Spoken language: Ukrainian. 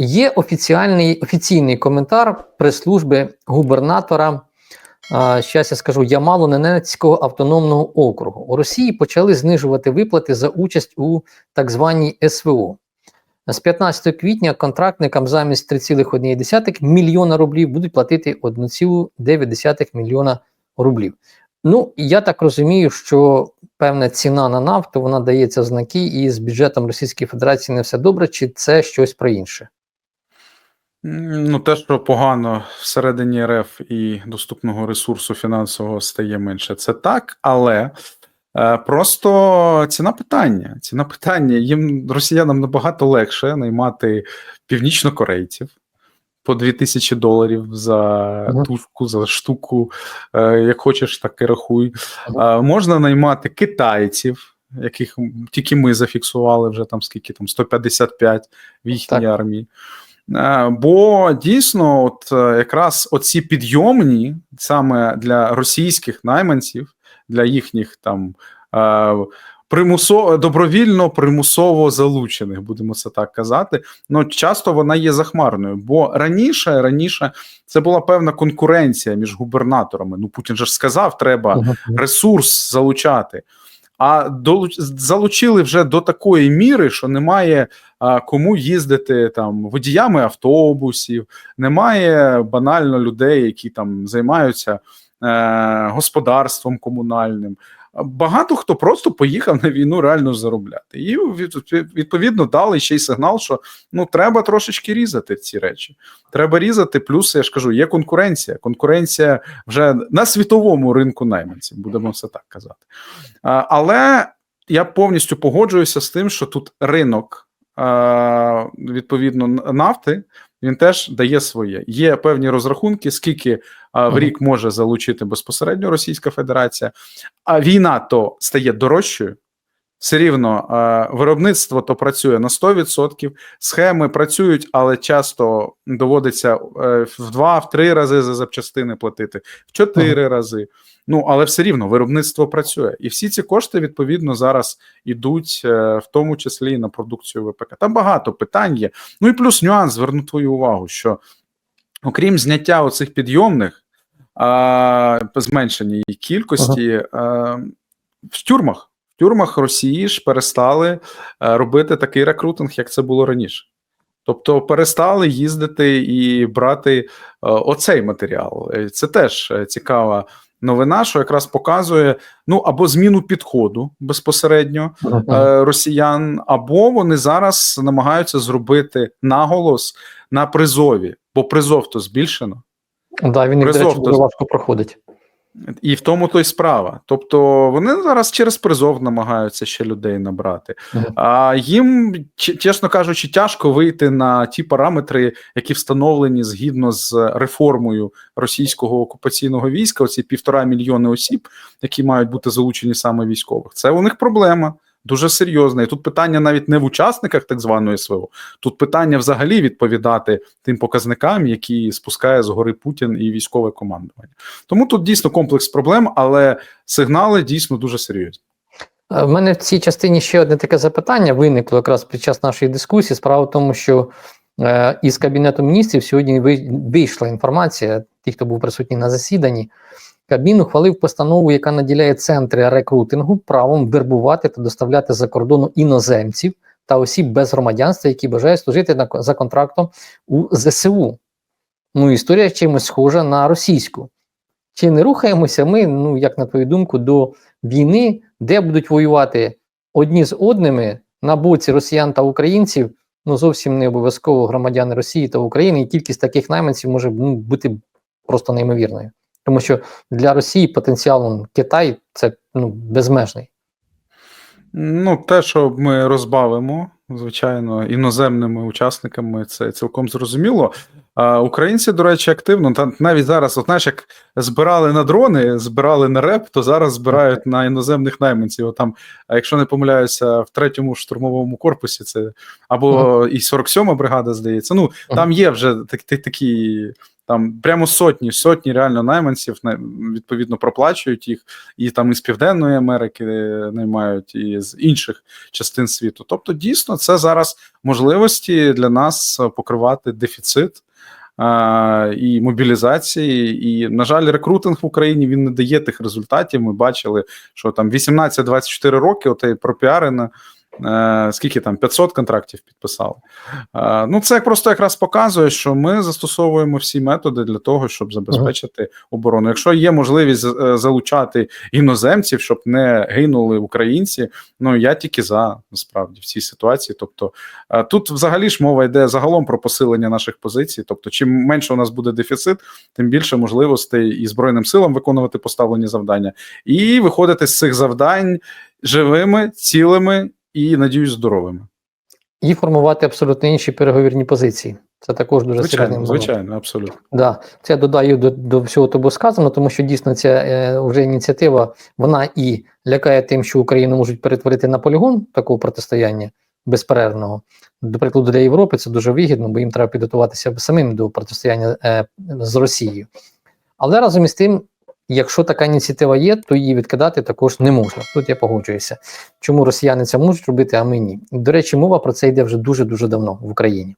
Є офіціальний офіційний коментар прес-служби губернатора. Зараз я скажу Ямало-Ненецького автономного округу. У Росії почали знижувати виплати за участь у так званій СВО. З 15 квітня контрактникам замість 3,1 мільйона рублів будуть платити 1,9 мільйона рублів. Ну, я так розумію, що певна ціна на нафту вона дається знаки, і з бюджетом Російської Федерації не все добре, чи це щось про інше? Ну, те, що погано всередині РФ і доступного ресурсу фінансового стає менше, це так, але е, просто ціна питання. Ціна питання. Їм росіянам набагато легше наймати північнокорейців по 2000 доларів за тушку, за штуку. Е, як хочеш, так і рахуй. Е, можна наймати китайців. Яких тільки ми зафіксували вже там скільки там 155 в їхній Так. армії. Е, Бо дійсно, от е, якраз оці підйомні саме для російських найманців, для їхніх там е, примусово добровільно примусово залучених, будемо це так казати. Ну часто вона є захмарною. Бо раніше, раніше це була певна конкуренція між губернаторами. Ну Путін же ж сказав, треба ресурс залучати. А залучили вже до такої міри, що немає а, кому їздити там водіями автобусів, немає банально людей, які там займаються е, господарством комунальним. Багато хто просто поїхав на війну реально заробляти. І від- від- відповідно дали ще й сигнал, що ну треба трошечки різати ці речі. Треба різати. Плюс я ж кажу, є конкуренція. Конкуренція вже на світовому ринку найманців, будемо все так казати. Але я повністю погоджуюся з тим, що тут ринок відповідно нафти. Він теж дає своє. Є певні розрахунки, скільки а, в рік може залучити безпосередньо Російська Федерація, а війна то стає дорожчою. Все рівно виробництво то працює на 100%, схеми працюють, але часто доводиться е, в два, в три рази за запчастини платити, в чотири рази. Ну але все рівно виробництво працює, і всі ці кошти відповідно зараз ідуть, е, в тому числі і на продукцію ВПК. Там багато питань є. Ну і плюс нюанс, зверну твою увагу, що окрім зняття оцих підйомних, зменшення її кількості а, в тюрмах. Тюрмах Росії ж перестали е, робити такий рекрутинг, як це було раніше. Тобто перестали їздити і брати е, оцей матеріал. Е, Це теж цікава новина, що якраз показує ну або зміну підходу безпосередньо росіян, або вони зараз намагаються зробити наголос на призові, бо призов то збільшено. Да, він їх, до речі, дуже важко проходить. І в тому то й справа. Тобто вони зараз через призов намагаються ще людей набрати. Мгм. А їм, чесно кажучи, тяжко вийти на ті параметри, які встановлені згідно з реформою російського окупаційного війська. Оці півтора мільйони осіб, які мають бути залучені саме військових. Це у них проблема. Дуже серйозна. І тут питання навіть не в учасниках так званої СВО, тут питання взагалі відповідати тим показникам, які спускає з гори Путін і військове командування. Тому тут дійсно комплекс проблем, але сигнали дійсно дуже серйозні. Е, В мене в цій частині ще одне таке запитання виникло якраз під час нашої дискусії. Справа в тому, що е, із Кабінету міністрів сьогодні ви- вийшла інформація, ті, хто був присутній на засіданні. Кабмін ухвалив постанову, яка наділяє центри рекрутингу правом вербувати та доставляти за кордону іноземців та осіб без громадянства, які бажають служити на, за контрактом у ЗСУ. Ну, історія чимось схожа на російську. Чи не рухаємося ми, ну як на твою думку, до війни, де будуть воювати одні з одними на боці росіян та українців, ну зовсім не обов'язково громадяни Росії та України, і кількість таких найманців може ну, бути просто неймовірною. Тому що для Росії потенціал Китай це ну, безмежний. Ну, те, що ми розбавимо, звичайно, іноземними учасниками, це цілком зрозуміло. А українці, до речі, активно та навіть зараз, от знаєш, як збирали на дрони, збирали на реп, то зараз збирають на іноземних найманців. От Там, а якщо не помиляюся, в третьому штурмовому корпусі це або і 47-ма бригада, здається. Ну там є вже так, так, такі там прямо сотні, сотні реально найманців на- відповідно проплачують їх, і там із Південної Америки е, наймають, і з інших частин світу. Тобто, дійсно, це зараз можливості для нас покривати дефіцит. І мобілізації, і на жаль, рекрутинг в Україні він не дає тих результатів. Ми бачили, що там 18-24 роки, отей пропіарено, е, скільки там 500 контрактів підписали. Е, Ну, це просто якраз показує, що ми застосовуємо всі методи для того, щоб забезпечити оборону. Якщо є можливість е, залучати іноземців, щоб не гинули українці, ну я тільки за насправді в цій ситуації. Тобто е, тут взагалі ж мова йде загалом про посилення наших позицій. Тобто, чим менше у нас буде дефіцит, тим більше можливостей і збройним силам виконувати поставлені завдання, і виходити з цих завдань живими, цілими і надіюсь, здоровими. І формувати абсолютно інші переговірні позиції. Це також дуже серйозний Звичайно, момент. звичайно, абсолютно. Да, це я додаю до, до всього того сказано, тому що дійсно ця е, вже ініціатива вона і лякає тим, що Україну можуть перетворити на полігон такого протистояння безперервного. До прикладу, для Європи це дуже вигідно, бо їм треба підготуватися самим до протистояння е, з Росією. Але разом із тим, якщо така ініціатива є, то її відкидати також не можна. Тут я погоджуюся. Чому росіяни це можуть робити, а ми ні. До речі, мова про це йде вже дуже дуже давно в Україні.